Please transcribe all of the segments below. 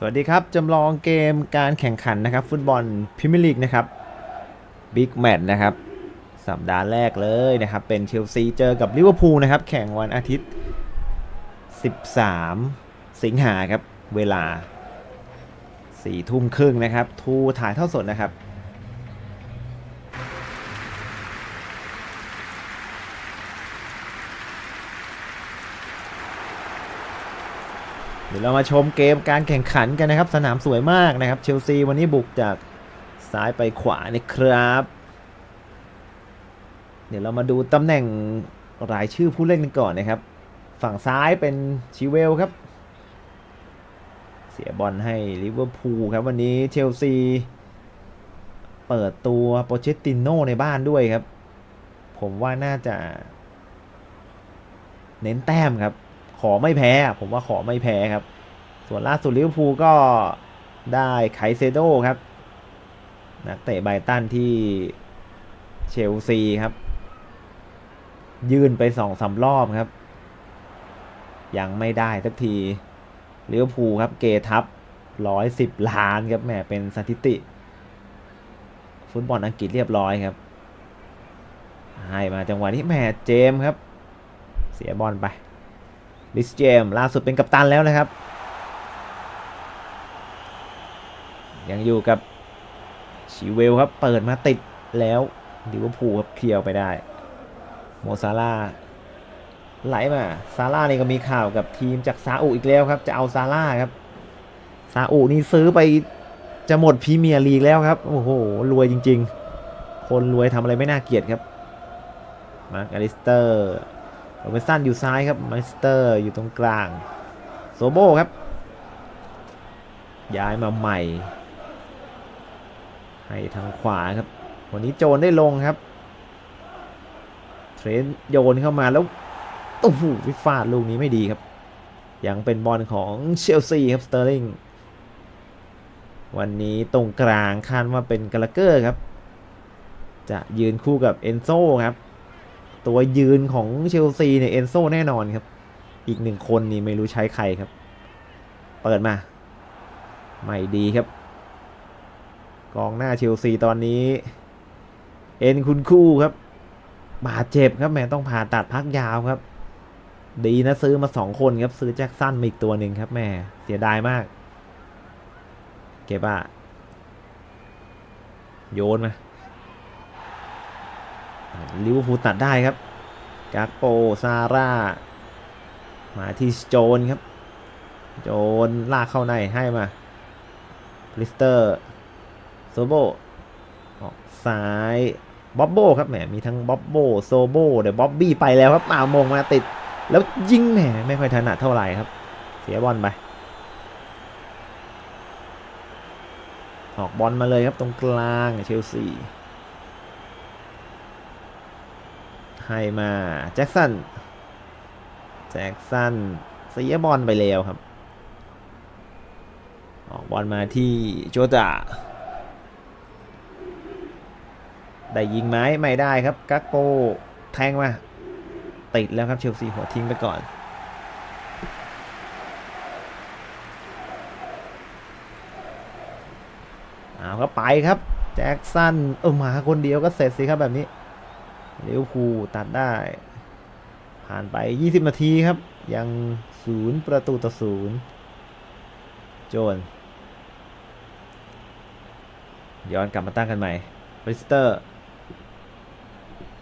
สวัสดีครับ จำลองเกมการแข่งขันนะครับ ฟุตบอลพรีเมียร์ลีกนะครับบิ๊กแมตช์นะครับ สัปดาห์แรกเลยนะครับ เป็นเชลซีเจอกับลิเวอร์พูลนะครับ แข่งวันอาทิตย์ 13 สิงหาครับ เวลา 4 ทุ่มครึ่งนะครับ ทูถ่ายเท่าสดนะครับ เดี๋ยวเรามาชมเกมการแข่งขันกันนะครับ สนามสวยมากนะครับ เชลซีวันนี้บุกจากซ้ายไปขวานะครับ เดี๋ยวเรามาดูตำแหน่งรายชื่อผู้เล่นกันก่อนนะครับ ฝั่งซ้ายเป็นชิเวลครับ เสียบอลให้ลิเวอร์พูลครับ วันนี้เชลซี เปิดตัวโปเชตติโน่ในบ้านด้วยครับ ผมว่าน่าจะ เน้นแต้มครับ ขอไม่แพ้ ผมว่าขอไม่แพ้ครับ ส่วนล่าสุดลิเวอร์พูลก็ได้ไคเซโดครับนักเตะไบตันที่เชลซีครับ ยื่นไปสองสารอบครับ ยังไม่ได้สักทีลิเวอร์พูลครับ เกทับร้อยสิบล้านครับแหมเป็นสถิติ ฟุตบอลอังกฤษเรียบร้อยครับ ให้มาจังหวะนี้แหมเจมส์ครับ เสียบอลไป ลิสเจมล่าสุดเป็นกัปตันแล้วนะครับ ยังอยู่กับชิเวลครับ เปิดมาติดแล้วลิเวอร์พูลครับเคลียร์ไปได้ โมซาร่าไหลมาซาร่านี่ก็มีข่าวกับทีมจากซาอุอีกแล้วครับ จะเอาซาร่าครับซาอุนี่ซื้อไปจะหมดพรีเมียร์ลีกแล้วครับโอ้โหรวยจริง ๆ คนรวยทำอะไรไม่น่าเกลียดครับมาร์กอลิสเตอร์ โรเบสันอยู่ซ้ายครับมาสเตอร์อยู่ตรงกลาง โซโบครับ ย้ายมาใหม่ ให้ทางขวาครับ วันนี้โจนได้ลงครับ เทรนต์โยนเข้ามาแล้วโอ้โหวิฟาดลูกนี้ไม่ดีครับ ยังเป็นบอลของเชลซีครับสเตอร์ลิงวันนี้ตรงกลางคาดว่าเป็นกาลาเกอร์ครับ จะยืนคู่กับเอนโซครับ ตัวยืนของเชลซีเนี่ยเอนโซแน่นอนครับ อีกหนึ่งคนนี่ไม่รู้ใช้ใครครับ เปิดมา ไม่ดีครับ กองหน้าเชลซีตอนนี้ เอ็นคุณคู่ครับบาดเจ็บครับแม่ต้องผ่าตัดพักยาวครับ ดีนะซื้อมาสองคนครับซื้อแจ็คสันมาอีกตัวหนึ่งครับแม่เสียดายมาก เก็บอะโยนมา ลิเวอร์พูลตัดได้ครับกากโปซาร่า มาที่โจนครับ โจนลากเข้าในให้มาลิสเตอร์โซโบออกซ้ายบ๊อบโบครับแหมมีทั้งบ๊อบโบโซโบเดี๋ยวบ๊อบบี้ไปแล้วครับอาวมงมาติด แล้วยิงแหมไม่ค่อยถนัดเท่าไหร่ครับ เสียบอลไปออกบอลมาเลยครับตรงกลางเชลซี ให้มาแจ็คสัน แจ็คสันเสียบอลไปแล้วครับ ออกบอลมาที่โจตาได้ยิงไหมไม่ได้ครับ กักโปแทงมา ติดแล้วครับเชลซีหัวทิ้งไปก่อนเอาครับไปครับ แจ็คสันเออมาคนเดียวก็เสร็จสิครับแบบนี้ เลิเวอร์พูตัดได้ ผ่านไป 20 นาทีครับ ยังศูนย์ประตูต่อศูนย์โจน ย้อนกลับมาตั้งกันใหม่ริสเตอร์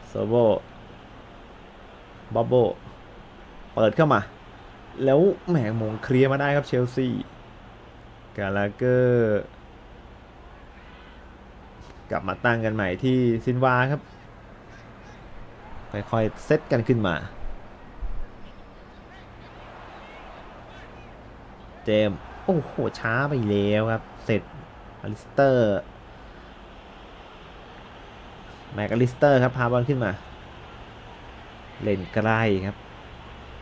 โซโบบ๊อบโบ เปิดเข้ามา แล้วแหมมงเคลียร์มาได้ครับเชลซีกาลาเกอร์ กลับมาตั้งกันใหม่ที่ซินวาครับ ค่อยๆเซตกันขึ้นมา เจม โอ้โห ช้าไปแล้วครับ เสร็จอลิสเตอร์ แม็กอลิสเตอร์ครับ พาบอลขึ้นมา เล่นใกล้ครับ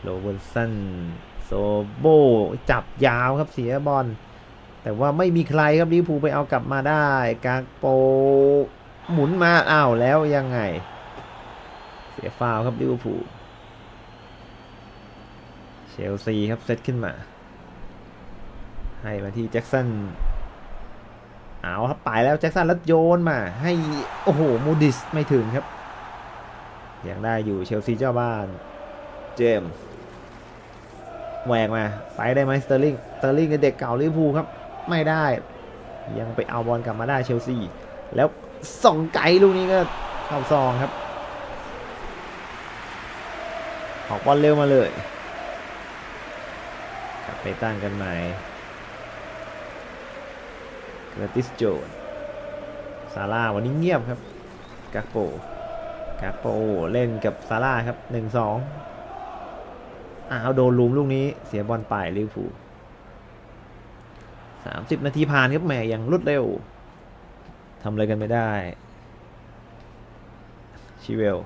โรเบิร์สันโซโบ จับยาวครับเสียบอล แต่ว่าไม่มีใครครับลิเวอร์พูลไปเอากลับมาได้ กากโป หมุนมา อ้าว แล้วยังไง เสียฟาวครับลิเวอร์พูลเชลซีครับเซตขึ้นมา ให้มาที่แจ็คสันเอาครับไปแล้วแจ็คสันแล้วโยนมา ให้โอ้โหมูดิสไม่ถึงครับยังได้อยู่เชลซีเจ้าบ้านเจมส์แหวกมา ไปได้ไหมสเตอร์ลิงสเตอร์ลิงเด็กเก่าลิเวอร์พูลครับ ไม่ได้ ยังไปเอาบอลกลับมาได้เชลซี แล้วส่องไกลลูกนี้ก็เข้าซองครับ ออกบอลเร็วมาเลยกลับไปตั้งกันใหม่เกรติสโจนซาร่าวันนี้เงียบครับกาโปกาโปเล่นกับซาร่าครับหนึ่งสองอ้าวโดนลุมลูกนี้เสียบอลไปลิเวอร์พูลสามสิบนาทีผ่านครับแหมยังรวดเร็วทำอะไรกันไม่ได้ชิเวล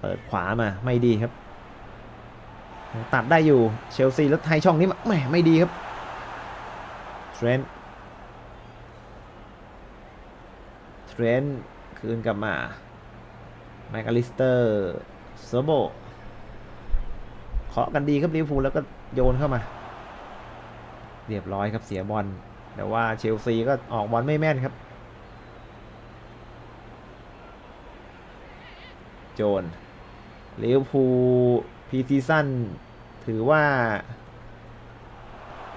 เปิดขวามาไม่ดีครับ ตัดได้อยู่เชลซีแล้วไทยช่องนี้มาแหมไม่ดีครับเทรนต์เทรนต์คืนกลับมาแมคอลิสเตอร์เซโบเคาะกันดีครับลิเวอร์พูลแล้วก็โยนเข้ามา เรียบร้อยครับเสียบอลแต่ว่าเชลซีก็ออกบอลไม่แม่นครับ โจน ลิเวอร์พูลพีซีซั่นถือว่า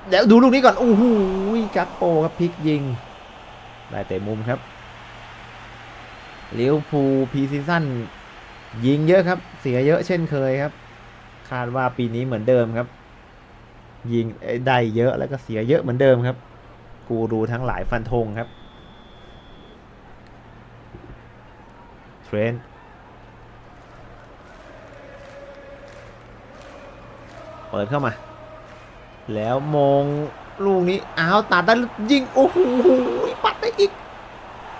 เดี๋ยวดูลูกนี้ก่อน โอ้โหกักโปครับพลิกยิง ได้เตะมุมครับเลิเวอร์พูลพีซีซั่นยิงเยอะครับ เสียเยอะเช่นเคยครับ คาดว่าปีนี้เหมือนเดิมครับ ยิงได้เยอะแล้วก็เสียเยอะเหมือนเดิมครับ กูรูทั้งหลายฟันธงครับเทรนต์ เปิดเข้ามา แล้วมองลูกนี้อ้าวตัดได้ยิง โอ้โหปัดได้อีก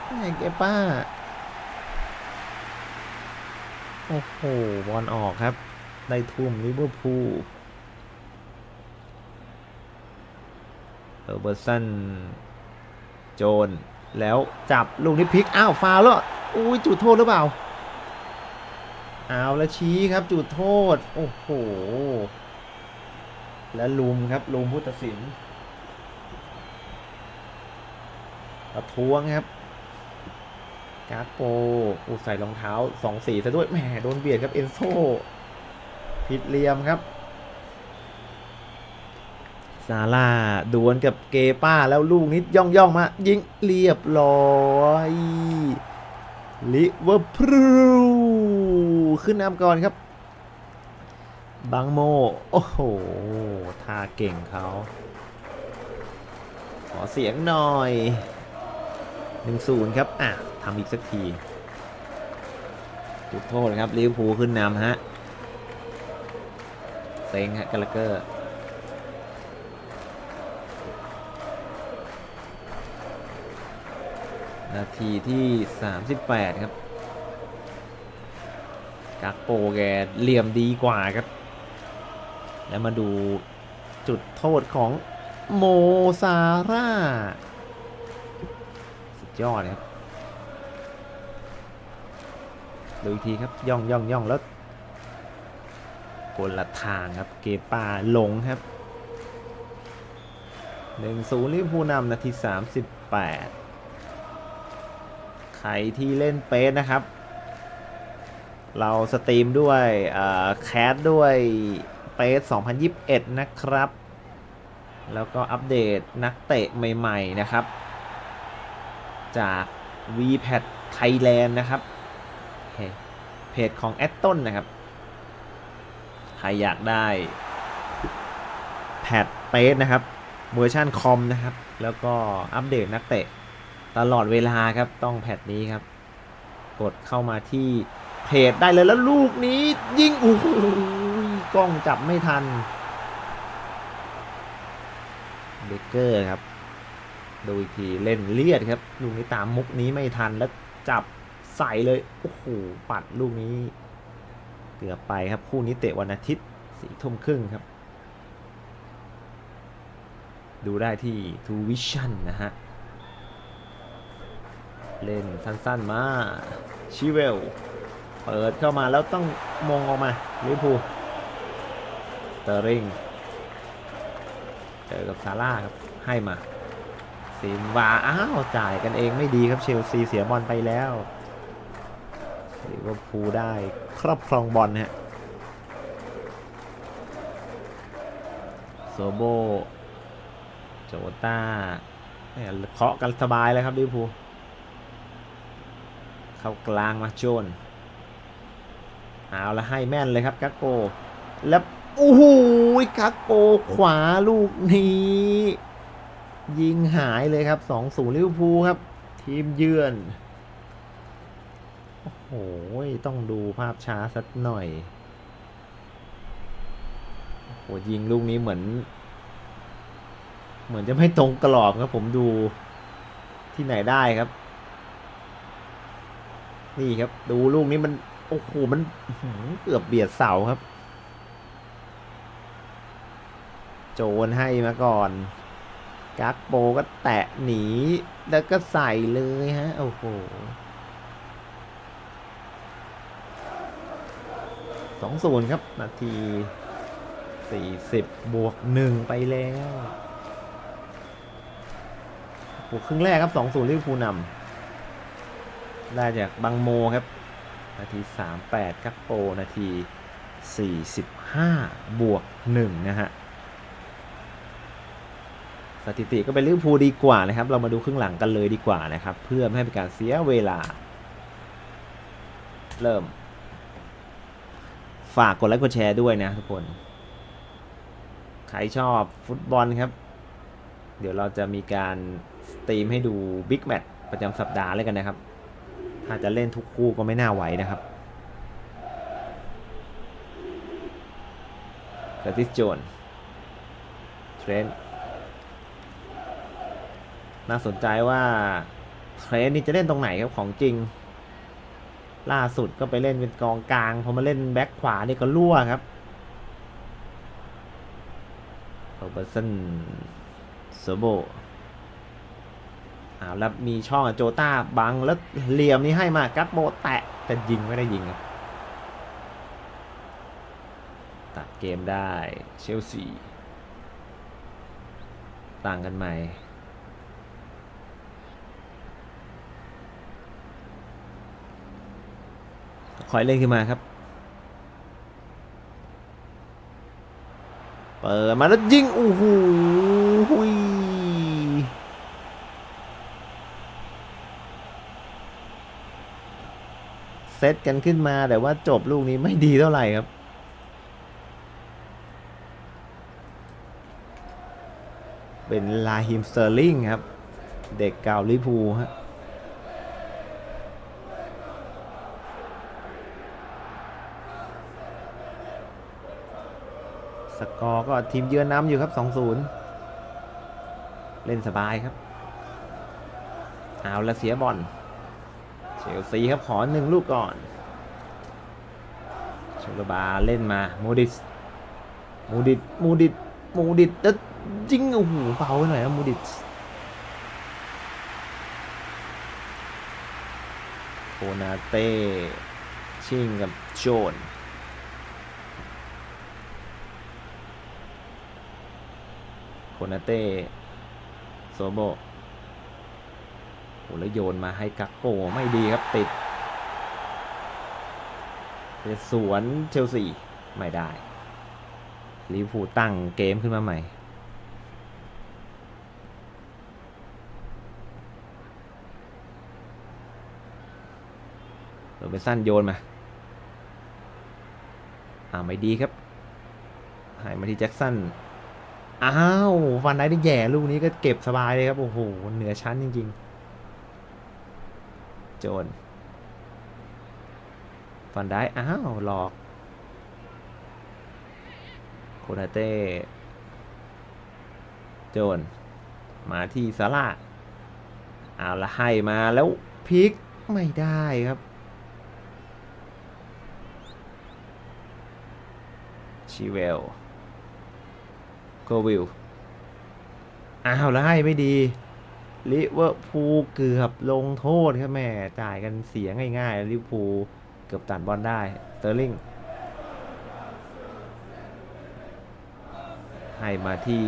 แม่เกป้า โอ้โหบอลออกครับ ได้ทุ่มลิเวอร์พูลเออร์เบอร์สันโจน แล้วจับลูกนี้พลิก อ้าว ฟาวแล้วอุ้ยจุดโทษหรือเปล่า เอาแล้วชี้ครับจุดโทษ โอ้โห และลุมครับลุมผู้ตัดสินประท้วงครับกาโปอูใส่รองเท้าสองสีซะด้วยแหมโดนเบียดครับเอนโซผิดเหลี่ยมครับซาร่าดวลกับเกป้าแล้วลูกนิดย่องย่องมา ยิงเรียบร้อยลิเวอร์พูลขึ้นนำก่อนครับ บังโม โอ้โหท่าเก่งเขา ขอเสียงหน่อยหนึ่งศูนย์ครับ อะทำอีกสักที จุดโทษครับลิเวอร์พูลขึ้นนำฮะ เซ็งฮะกาลเกอร์นาทีที่ 38 ครับ กักโปแกเหลี่ยมดีกว่าครับ แล้วมาดูจุดโทษของโมซาร่า สุดยอดครับดูอีกทีครับย่องย่องย่องแล้วคนละทางครับ เกปาหลงครับหนึ่งศูนย์ลิเวอร์พูลนำนาที38ใครที่เล่นเปสนะครับ เราสตรีมด้วยแคสด้วย ปส2021 นะครับ แล้วก็อัปเดตนักเตะใหม่ ๆ นะครับ จาก VPad Thailand นะครับเพจเพจของแอตต้นนะครับ ใครอยากได้แพดเปสนะครับเวอร์ชันคอมนะครับ แล้วก็อัปเดตนักเตะตลอดเวลาครับ ต้องแพทนี้ครับ กดเข้ามาที่เพจได้เลยแล้วลูกนี้ยิงโอ้โห กล้องจับไม่ทันเบเกอร์ครับดูอีกทีเล่นเลียดครับลูกนี้ตามมุกนี้ไม่ทันแล้วจับใส่เลยโอ้โหปัดลูกนี้เกือบไปครับคู่นี้เตะวันอาทิตย์สี่ทุ่มครึ่งครับ ดูได้ที่ Two Vision นะฮะ เล่นสั้นๆมาชิเวล เปิดเข้ามาแล้วต้องมองออกมาลิเวอร์พู สเตอร์ริงเจอกับซาร่าครับ ให้มาซินวาอ้าวจ่ายกันเองไม่ดีครับเชลซีเสียบอลไปแล้วลิเวอร์พูลได้ครอบครองบอลฮะโซโบโจต้าเนี่ยเคาะกันสบายเลยครับลิเวอร์พูลเข้ากลางมาโจนเอาละให้แม่นเลยครับกักโปแล้ว โอ้โหกักโปขวาลูกนี้ ยิงหายเลยครับ2-0ลิเวอร์พูลครับ ทีมเยือน โอ้โห ต้องดูภาพช้าสักหน่อย โอ้โห ยิงลูกนี้เหมือน เหมือนจะไม่ตรงกรอบครับผมดูที่ไหนได้ครับ นี่ครับ ดูลูกนี้มัน โอ้โห มันเกือบเบียดเสาครับ โจนให้มาก่อน กักโปก็แตะหนี แล้วก็ใส่เลยฮะ โอ้โหสองศูนย์ครับ นาทีสี่สิบบวกหนึ่งไปแล้วบวกครึ่งแรกครับสองศูนย์ลิเวอร์พูลนำได้จากบังโมครับ นาทีสามแปดกักโป นาทีสี่สิบห้าบวกหนึ่งนะฮะ ถิติก็เป็นลิเวอร์พูลดีกว่านะครับ เรามาดูครึ่งหลังกันเลยดีกว่านะครับ เพื่อไม่ให้เป็นการเสียเวลา เริ่ม ฝากกดไลค์กดแชร์ด้วยนะทุกคน ใครชอบฟุตบอลครับ เดี๋ยวเราจะมีการสตรีมให้ดูบิ๊กแมตช์ประจำสัปดาห์เลยกันนะครับ ถ้าจะเล่นทุกคู่ก็ไม่น่าไหวนะครับกาติสโจนเทรน น่าสนใจว่าเทรนนี่จะเล่นตรงไหนครับของจริง ล่าสุดก็ไปเล่นเป็นกองกลางพอมาเล่นแบ็คขวานี่ก็รั่วครับโรเบอร์สันโซโบอาแล้วมีช่องโจต้าบังแล้วเหลี่ยมนี้ให้มากัดโบแตะแต่ยิงไม่ได้ยิงครับตัดเกมได้เชลซีต่างกันใหม่ คอยเล่นขึ้นมาครับ เปิดมาแล้วยิงโอ้โหหุยเซตกันขึ้นมาแต่ว่าจบลูกนี้ไม่ดีเท่าไหร่ครับเป็นลาฮิมสเตอร์ลิงครับ เด็กเก่าลิพูฮะ กอก็ทีมเยือนนำอยู่ครับ 2-0 เล่นสบายครับ เอาละเสียบอลเชลซีครับขอหนึ่งลูกก่อนชลบาเล่นมามูดิสมูดิสมูดิสมูดิสแล้วจิงโอ้โหเบาไปหน่อยนะมูดิสโคนาเต้ชิงกับโจน คนาเต้โซโบโหแล้วโยนมาให้กักโปไม่ดีครับติดสวนเชลซีไม่ได้ลิเวอร์พูตั้งเกมขึ้นมาใหม่โรเบสันโยนมา อ่าไม่ดีครับ หายมาที่แจ็คสัน อ้าวฟันได้ได้แย่ลูกนี้ก็เก็บสบายเลยครับ โอ้โห เหนือชั้นจริง ๆ โจนฟันได้อ้าวหลอกโคนาเต้โจนมาที่ซาร่าเอาละให้มาแล้วพลิกไม่ได้ครับชีเวล โกวิลอ้าวแล้วให้ไม่ดีลิเวอร์พูลเกือบลงโทษครับแม่จ่ายกันเสียง่ายๆลิเวอร์พูลเกือบตัดบอลได้เตอร์ลิงให้มาที่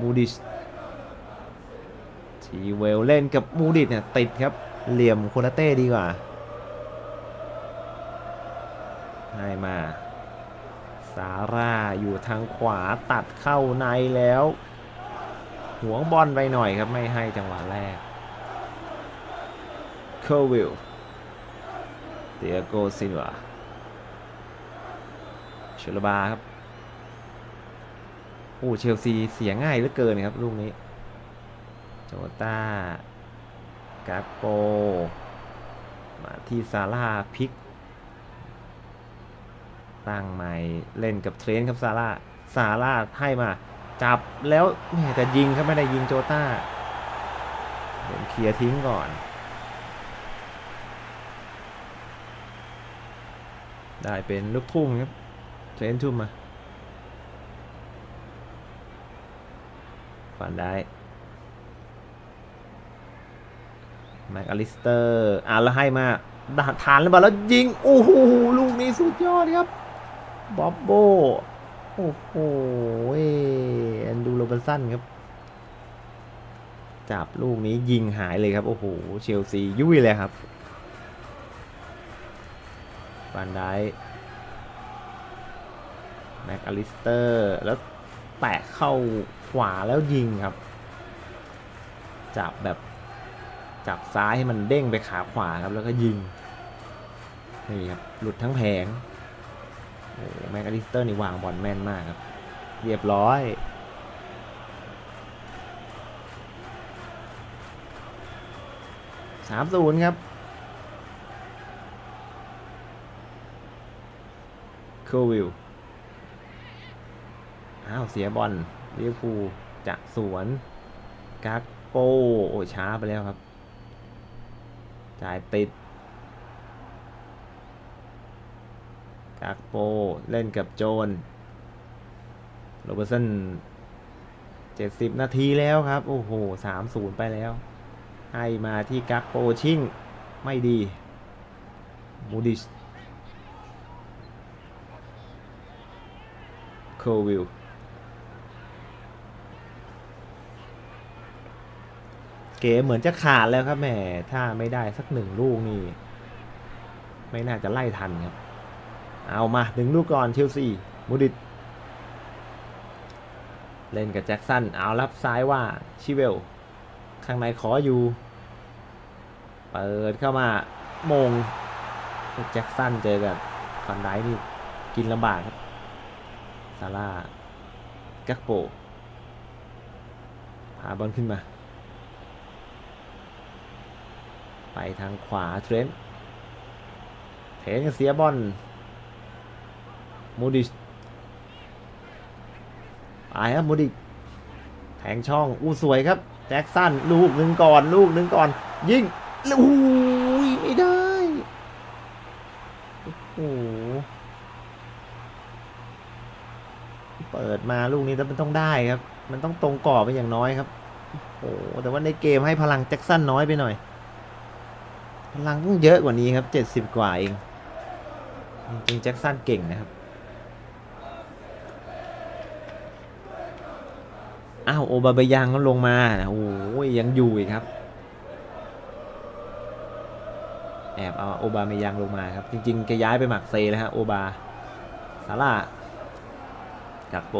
มูดิชทีเวลเล่นกับมูดิชเนี่ยติดครับเหลี่ยมโคนาเต้ดีกว่าให้มาาร่าอยู่ทางขวาตัดเข้าในแล้ว หวงบอลไปหน่อยครับไม่ให้จังหวะแรกเคอร์วิลเตียโกซินวาเชลบาครับโอ้เชลซีเสียง่ายเหลือเกินครับลูกนี้โจต้ากาโป มาที่ซาร่าพิก ตั้งใหม่เล่นกับเทรนต์ครับซาร่าซาร่าให้มา จับแล้วแม่แต่ยิงครับไม่ได้ยิงโจต้าเดี๋ยวเคลียร์ทิ้งก่อน ได้เป็นลูกทุ่งครับเทรนต์ทุ่มมาฝันได้แม็กอลิสเตอร์อะแล้วให้มาดาทานแล้วบอลแล้วยิง โอ้โหลูกนี้สุดยอดครับ บ๊อบโบ โอ้โหแอนดูโรบันสันครับ จับลูกนี้ยิงหายเลยครับ โอ้โห เชลซียุ่ยเลยครับฟันได้แม็กอลิสเตอร์ แล้วแตะเข้าขวาแล้วยิงครับ จับแบบจับซ้ายให้มันเด้งไปขาขวาครับ แล้วก็ยิง นี่ครับ หลุดทั้งแผง โอ้แม็กอลิสเตอร์นี่วางบอลแม่นมากครับ เรียบร้อย สามศูนย์ครับโควิลอ้าวเสียบอลลิเวอร์พูลจากสวนกากโปโอ้ช้าไปแล้วครับ จ่ายติด กากโปเล่นกับโจนโรเบอร์สันเจ็ดสิบนาทีแล้วครับ โอ้โหสามศูนย์ไปแล้ว ให้มาที่กักโปชิ่ง ไม่ดี มูดิชโควิลเกมเหมือนจะขาดแล้วครับแหมถ้าไม่ได้สักหนึ่งลูกนี่ ไม่น่าจะไล่ทันครับ เอามาหนึ่งลูกก่อนเชลซีมูดิตเล่นกับแจ็คสัน เอารับซ้ายว่าชิเวล ข้างในขออยู่ เปิดเข้ามามง แจ็คสันเจอกับฟันไดนี่กินลำบากครับ ซาร่ากักโปพาบอลขึ้นมา ไปทางขวาเทรนต์เทรนเสียบอล มูดิชไปครับมูดิชแทงช่องอู้สวยครับ แจ็คสันลูกหนึ่งก่อน ลูกหนึ่งก่อน ยิงลูกไม่ได้โอ้โหเปิดมาลูกนี้แล้วมันต้องได้ครับ มันต้องตรงกรอบไปอย่างน้อยครับโอ้แต่ว่าในเกมให้พลังแจ็คสันน้อยไปหน่อย พลังต้องเยอะกว่านี้ครับเจ็ดสิบกว่าเองจริงแจ็คสันเก่งนะครับ อ้าวโอบาบายังก็ลงมาโอ้ยยังอยู่อีกครับ แอบเอาโอบาเมยังลงมาครับ จริงๆแกย้ายไปหมักเซแล้วฮะโอบาซาร่าจากโป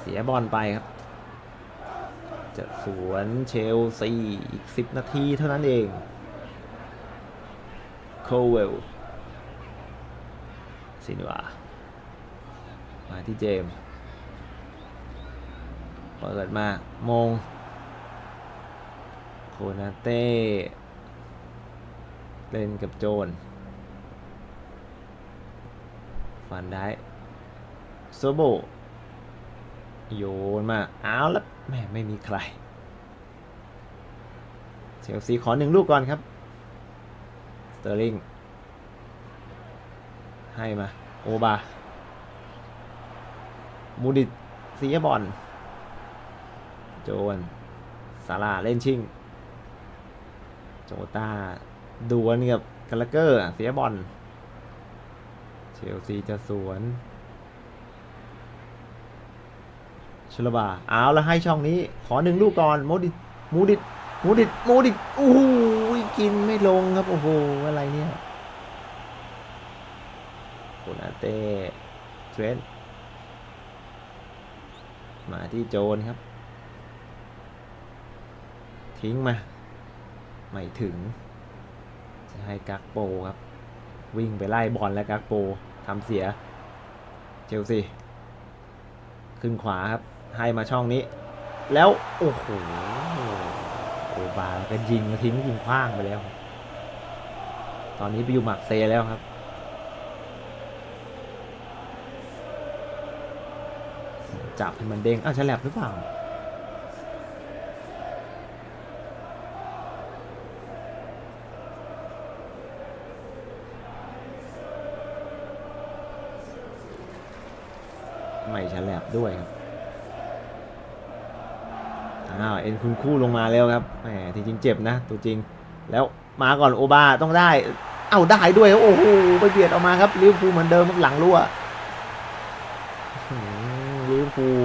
เสียบอลไปครับ จะสวนเชลซีอีก 10 นาทีเท่านั้นเองโคเวลซินวามาที่เจมส์ เปิดมามง โคนาเต้ เล่นกับโจน ฟันได้โซโบ โยนมา เอาแล้วแม่ไม่มีใคร เชลซีขอหนึ่งลูกก่อนครับ สเตอร์ลิง ให้มา โอบา มูดิตเสียบอล โจนซาราเล่นชิง โจตาดวลกับกาลเกอร์เสียบอล เชลซีจะสวนชลบาเอาแล้วให้ช่องนี้ ขอหนึ่งลูกก่อนโมดิตมูดิตมูดิตมูดิตโอ้โหกินไม่ลงครับ โอ้โห อะไรเนี่ยโคนาเต้เทรนต์มาที่โจนครับ ทิ้งมา ไม่ถึง จะให้กักโปครับ วิ่งไปไล่บอลแล้วกักโปทำเสีย เชลซี ขึ้นขวาครับ ให้มาช่องนี้ แล้ว โอ้โหโอบาก็ยิงมาทิ้งยิงคว้างไปแล้ว ตอนนี้ไปอยู่หมักเซแล้วครับจับให้มันเด้งอ้าวฉลับหรือเปล่า ไม่ฉลับด้วยครับอ้าวเอ็นคุณคู่ลงมาแล้วครับแหมจริงเจ็บนะตัวจริง แล้วมาก่อนโอบาต้องได้ เอ้าได้ด้วยครับโอ้โหไปเบียดออกมาครับลิเวอร์พูลเหมือนเดิมหลังรั่วลิเวอร์พูล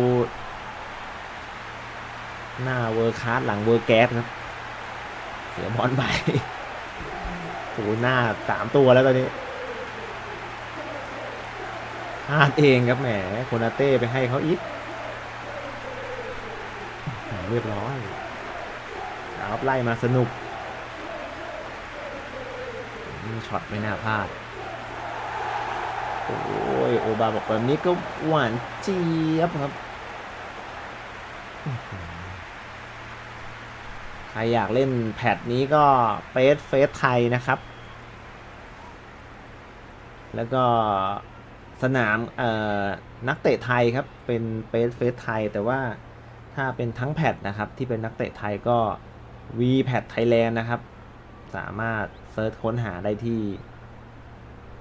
หน้าเวอร์คลาสหลังเวอร์แก๊สครับเสียบอลไปโอ้โหหน้าสามตัวแล้วตอนนี้ พลาดเองครับแหมโคนาเต้ไปให้เขาอีกเรียบร้อยครับไล่มาสนุกช็อตไม่น่าพลาด โอ้ยโอบาบอกแบบนี้ก็หวานเจี๊ยบครับ ใครอยากเล่นแพทนี้ก็เฟสเฟสไทยนะครับ แล้วก็ สนามนักเตะไทยครับ เป็นเฟสเฟสไทย แต่ว่าถ้าเป็นทั้งแพทนะครับ ที่เป็นนักเตะไทยก็ v p a t Thailand นะครับ สามารถเซิร์ชค้นหาได้ที่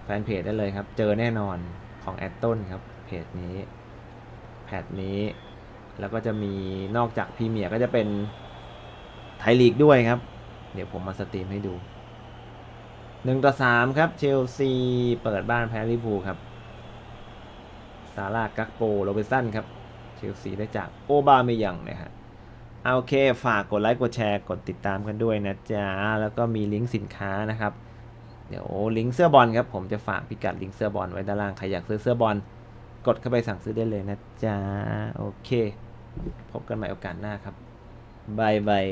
แฟนเพจได้เลยครับ เจอแน่นอนของแอดต้นครับ เพจนี้ แพทนี้ แล้วก็จะมีนอกจากพรีเมียร์ก็จะเป็นไทยลีกด้วยครับ เดี๋ยวผมมาสตรีมให้ดูหนึ่งต่อสามครับ เชลซี เปิดบ้านแพ้ลิพูครับ ซาร่ากักโปโรเบสันครับเชลซีได้จากโอบาเมยังนะฮะเอาโอเค ฝากกดไลค์กดแชร์กดติดตามกันด้วยนะจ๊ะ แล้วก็มีลิงก์สินค้านะครับ เดี๋ยวลิงก์เสื้อบอลครับ ผมจะฝากพิกัดลิงก์เสื้อบอลไว้ด้านล่าง ใครอยากซื้อเสื้อบอลกดเข้าไปสั่งซื้อได้เลยนะจ๊ะ โอเค พบกันใหม่โอกาสหน้าครับบายบาย